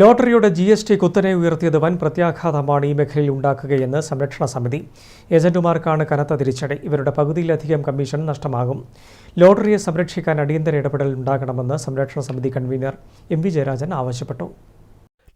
ലോട്ടറിയുടെ G S T കുത്തനെ ഉയർത്തിയത് വൻ പ്രത്യാഘാതമാണ് ഈ മേഖലയിൽ ഉണ്ടാക്കുകയെന്ന് സംരക്ഷണ സമിതി. ഏജന്റുമാർക്കാണ് കനത്ത തിരിച്ചടി. ഇവരുടെ പകുതിയിലധികം കമ്മീഷൻ നഷ്ടമാകും. ലോട്ടറിയെ സംരക്ഷിക്കാൻ അടിയന്തര ഇടപെടൽ ഉണ്ടാകണമെന്ന് സംരക്ഷണ സമിതി കൺവീനർ എം വി ജയരാജൻ ആവശ്യപ്പെട്ടു.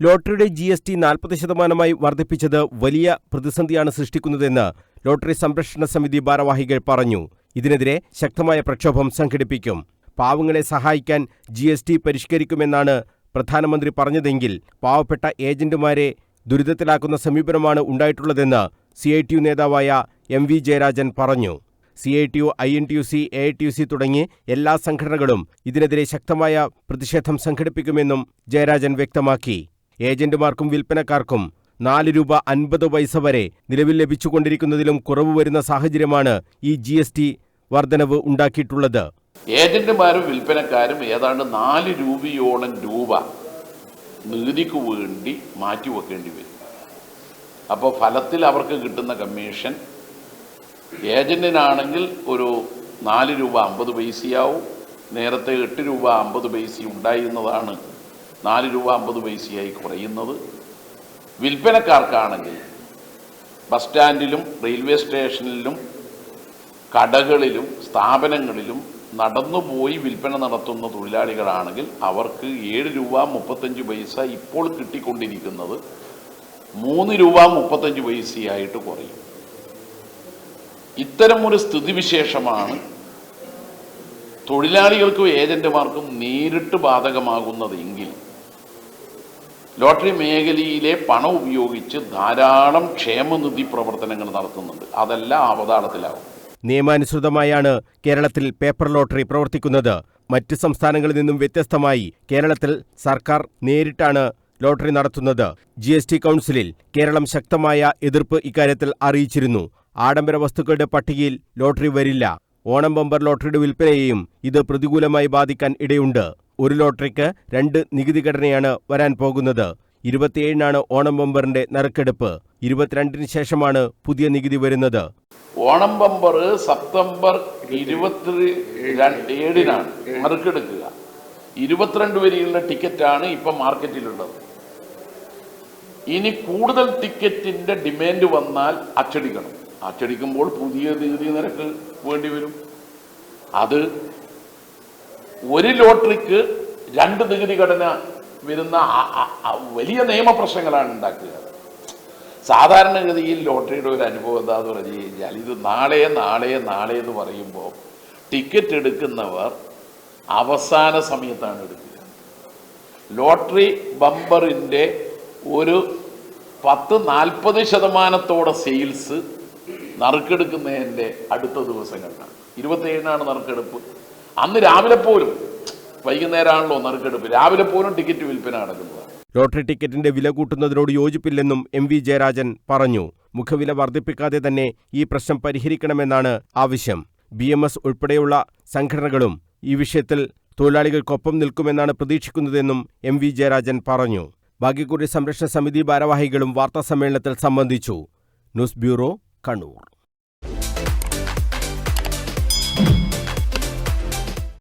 ലോട്ടറിയുടെ ജി എസ് ടി നാൽപ്പത് ശതമാനമായി വർദ്ധിപ്പിച്ചത് വലിയ പ്രതിസന്ധിയാണ് സൃഷ്ടിക്കുന്നതെന്ന് ലോട്ടറി സംരക്ഷണ സമിതി ഭാരവാഹികൾ പറഞ്ഞു. ഇതിനെതിരെ ശക്തമായ പ്രക്ഷോഭം സംഘടിപ്പിക്കും. പാവങ്ങളെ സഹായിക്കാൻ ജി പരിഷ്കരിക്കുമെന്നാണ് പ്രധാനമന്ത്രി പറഞ്ഞതെങ്കിൽ പാവപ്പെട്ട ഏജന്റുമാരെ ദുരിതത്തിലാക്കുന്ന സമീപനമാണ് ഉണ്ടായിട്ടുള്ളതെന്ന് സി ഐ ടി യു നേതാവായ എം വി ജയരാജൻ പറഞ്ഞു. C I T U I N T U C A I T U C തുടങ്ങി എല്ലാ സംഘടനകളും ഇതിനെതിരെ ശക്തമായ പ്രതിഷേധം സംഘടിപ്പിക്കുമെന്നും ജയരാജൻ വ്യക്തമാക്കി. ഏജന്റുമാർക്കും വിൽപ്പനക്കാർക്കും നാല് രൂപ അൻപത് പൈസ വരെ നിലവിൽ ലഭിച്ചുകൊണ്ടിരിക്കുന്നതിലും കുറവ് വരുന്ന സാഹചര്യമാണ് ഈ ജി വർധനവ് ഉണ്ടാക്കിയിട്ടുള്ളത്. ഏജന്റുമാരും വിൽപ്പനക്കാരും ഏതാണ്ട് നാല് രൂപയോളം രൂപ നികുതിക്ക് വേണ്ടി മാറ്റിവെക്കേണ്ടി വരും. അപ്പോൾ ഫലത്തിൽ അവർക്ക് കിട്ടുന്ന കമ്മീഷൻ ഏജന്റിനാണെങ്കിൽ ഒരു നാല് രൂപ അമ്പത് പൈസയാവും. നേരത്തെ എട്ട് രൂപ അമ്പത് പൈസ ഉണ്ടായിരുന്നതാണ് നാല് രൂപ അമ്പത് പൈസയായി കുറയുന്നത്. വിൽപ്പനക്കാർക്കാണെങ്കിൽ ബസ് സ്റ്റാൻഡിലും റെയിൽവേ സ്റ്റേഷനിലും കടകളിലും സ്ഥാപനങ്ങളിലും നടന്നുപോയി വിൽപ്പന നടത്തുന്ന തൊഴിലാളികളാണെങ്കിൽ അവർക്ക് ഏഴ് രൂപ മുപ്പത്തഞ്ച് പൈസ ഇപ്പോൾ കിട്ടിക്കൊണ്ടിരിക്കുന്നത് മൂന്ന് രൂപ മുപ്പത്തഞ്ച് പൈസയായിട്ട് കുറയും. ഇത്തരം ഒരു സ്ഥിതിവിശേഷമാണ് തൊഴിലാളികൾക്കും ഏജന്റുമാർക്കും നേരിട്ട് ബാധകമാകുന്നതെങ്കിൽ ലോട്ടറി മേഖലയിലെ പണം ഉപയോഗിച്ച് ധാരാളം ക്ഷേമനിധി പ്രവർത്തനങ്ങൾ നടത്തുന്നുണ്ട്. അതെല്ലാം അവതാളത്തിലാവും. നിയമാനുസൃതമായാണ് കേരളത്തിൽ പേപ്പർ ലോട്ടറി പ്രവർത്തിക്കുന്നത്. മറ്റ് സംസ്ഥാനങ്ങളിൽ നിന്നും വ്യത്യസ്തമായി കേരളത്തിൽ സർക്കാർ നേരിട്ടാണ് ലോട്ടറി നടത്തുന്നത്. ജി എസ് ടി കൗൺസിലിൽ കേരളം ശക്തമായ എതിർപ്പ് ഇക്കാര്യത്തിൽ അറിയിച്ചിരുന്നു. ആഡംബര വസ്തുക്കളുടെ പട്ടികയിൽ ലോട്ടറി വരില്ല. ഓണം ബമ്പർ ലോട്ടറിയുടെ വിൽപ്പനയെയും ഇത് പ്രതികൂലമായി ബാധിക്കാൻ ഇടയുണ്ട്. ഒരു ലോട്ടറിക്ക് രണ്ട് നികുതി ഘടനയാണ് വരാൻ പോകുന്നത്. ഇരുപത്തിയേഴിനാണ് ഓണം ബമ്പറിന്റെ നറുക്കെടുപ്പ്. ഇരുപത്തിരണ്ടിന് ശേഷമാണ് പുതിയ നികുതി വരുന്നത്. ഓണം ബമ്പർ സെപ്റ്റംബർ ഇരുപത്തി ഏഴിനാണ് നറുക്കെടുക്കുക. ഇരുപത്തിരണ്ട് വരെയുള്ള ടിക്കറ്റാണ് ഇപ്പം മാർക്കറ്റിലുള്ളത്. ഇനി കൂടുതൽ ടിക്കറ്റിന്റെ ഡിമാൻഡ് വന്നാൽ അച്ചടിക്കണം. അച്ചടിക്കുമ്പോൾ പുതിയ നികുതി നിരക്ക് വേണ്ടി വരും. അത് ഒരു ലോട്ടറിക്ക് രണ്ട് നികുതി ഘടന വരുന്ന വലിയ നിയമപ്രശ്നങ്ങളാണ് ഉണ്ടാക്കുക. സാധാരണഗതിയിൽ ലോട്ടറിയുടെ ഒരു അനുഭവം എന്താന്ന് പറഞ്ഞു കഴിഞ്ഞാൽ ഇത് നാളെ നാളെ നാളെ എന്ന് പറയുമ്പോൾ ടിക്കറ്റ് എടുക്കുന്നവർ അവസാന സമയത്താണ് എടുക്കുക. ലോട്ടറി ബമ്പറിന്റെ ഒരു പത്ത് നാൽപ്പത് ശതമാനത്തോടെ സെയിൽസ് നറുക്കെടുക്കുന്നതിന്റെ അടുത്ത ദിവസങ്ങളിലാണ്. ഇരുപത്തേഴിനാണ് നറുക്കെടുപ്പ്. അന്ന് രാവിലെ പോലും വൈകുന്നേരമാണല്ലോ നറുക്കെടുപ്പ്. രാവിലെ പോലും ടിക്കറ്റ് വിൽപ്പന നടക്കുന്നത് ലോട്ടറി ടിക്കറ്റിന്റെ വില കൂട്ടുന്നതിനോട് യോജിപ്പില്ലെന്നും എം വി ജയരാജൻ പറഞ്ഞു. മുഖവില വർദ്ധിപ്പിക്കാതെ തന്നെ ഈ പ്രശ്നം പരിഹരിക്കണമെന്നാണ് ആവശ്യം. ബി എം എസ് ഉൾപ്പെടെയുള്ള സംഘടനകളും ഈ വിഷയത്തിൽ തൊഴിലാളികൾക്കൊപ്പം നിൽക്കുമെന്നാണ് പ്രതീക്ഷിക്കുന്നതെന്നും എം വി ജയരാജൻ പറഞ്ഞു. ഭാഗ്യക്കുറി സംരക്ഷണ സമിതി ഭാരവാഹികളും വാർത്താസമ്മേളനത്തിൽ സംബന്ധിച്ചു. News bureau Kannur.